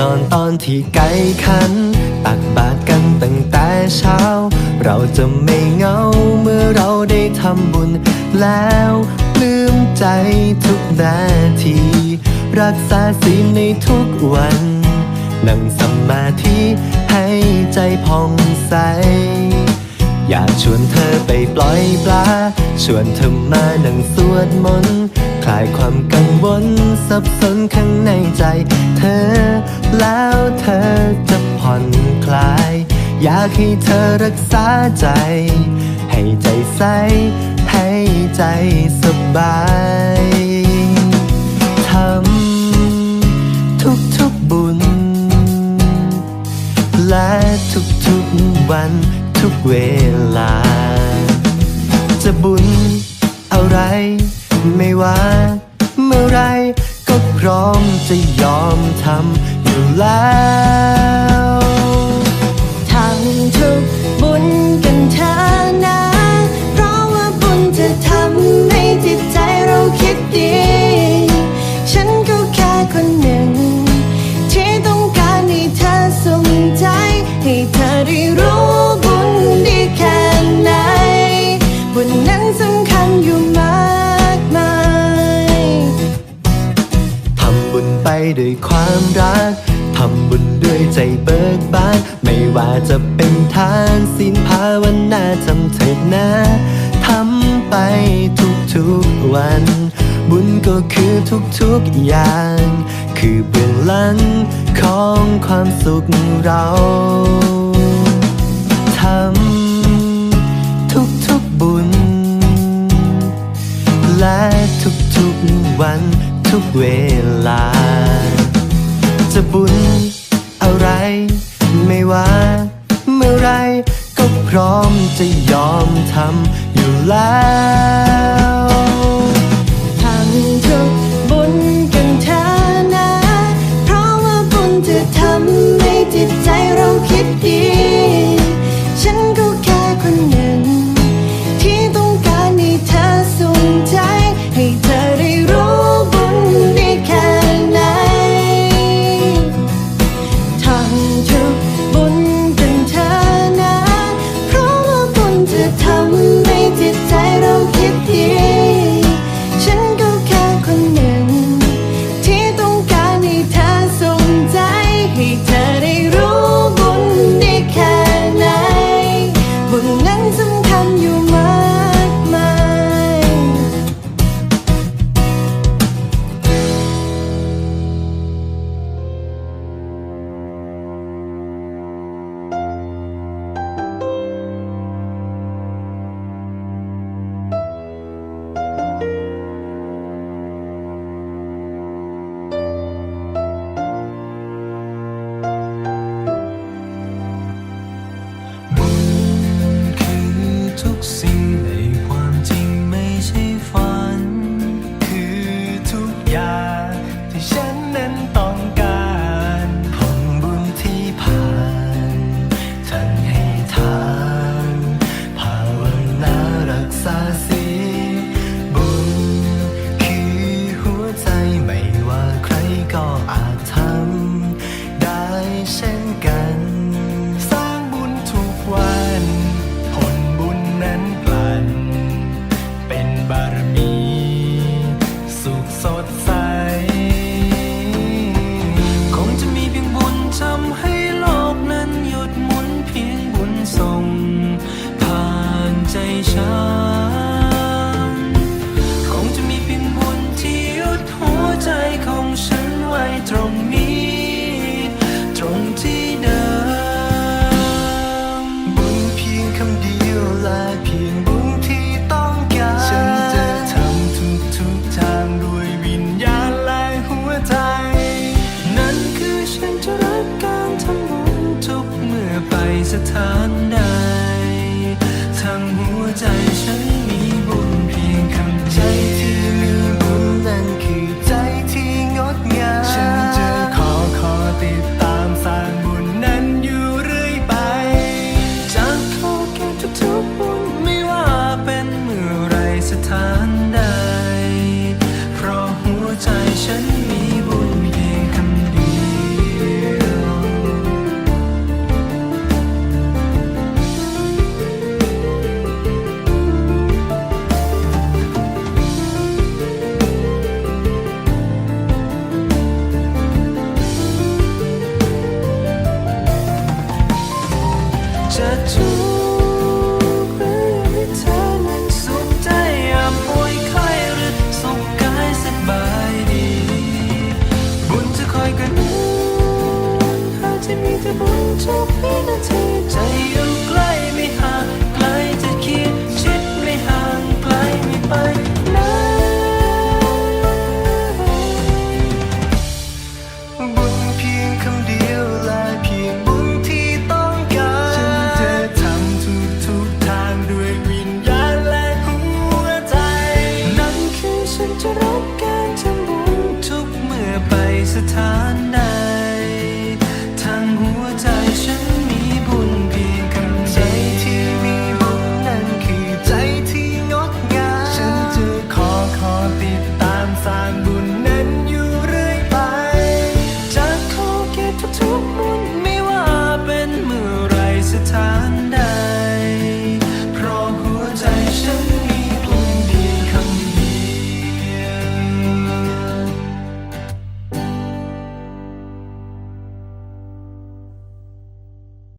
นอนตอนที่ไกลคัน ตักบาตรกันตั้งแต่เช้า เราจะไม่เหงาเมื่อเราได้ทำบุญแล้ว ลืมใจทุกนาที รักษาศีลในทุกวัน นั่งสมาธิให้ใจผ่องใส อยากชวนเธอไปปล่อยปลา ชวนเธอมานั่งสวดมนต์ ลายความกังวลสับสนข้างในใจ เธอ แล้วเธอจะผ่อนคลาย อยากให้เธอรักษาใจ ให้ใจใส ให้ใจสบายทำทุกๆบุญ และทุกๆวันทุกเวลา รักทำบุญด้วยใจเบิกบาน ไม่ว่าจะเป็นทานศีลภาวนาจำเถิดนะทำไปทุกๆวัน บุญก็คือทุกๆอย่าง คือเบื้องหลังของความสุขเราทำทุกๆบุญ และทุกๆวันทุกเวลา จะบุญอะไร ไม่ว่าเมื่อไรก็พร้อมจะยอมทำอยู่แล้ว ใรงนี้ ตรงที่เดิมบุญเพียงคำเดียวและเพียงบุญที่ต้องการ ฉันจะทำทุกทุกทางด้วยวิญญาณและหัวใจ นั่นคือฉันจะรักการทำบุญทุกเมื่อไปสถาน จะมีแต่บุญทุกวินาทีใจอยู่ใกล้ไม่ห่างไกลจะคิดชิดไม่ห่างไกลไม่ไปไหนบุญเพียงคำเดียวและเพียงบุญที่ต้องการฉันจะทำทุกทุกทางด้วยวิญญาณและหัวใจ นั่นคือฉันจะรัการ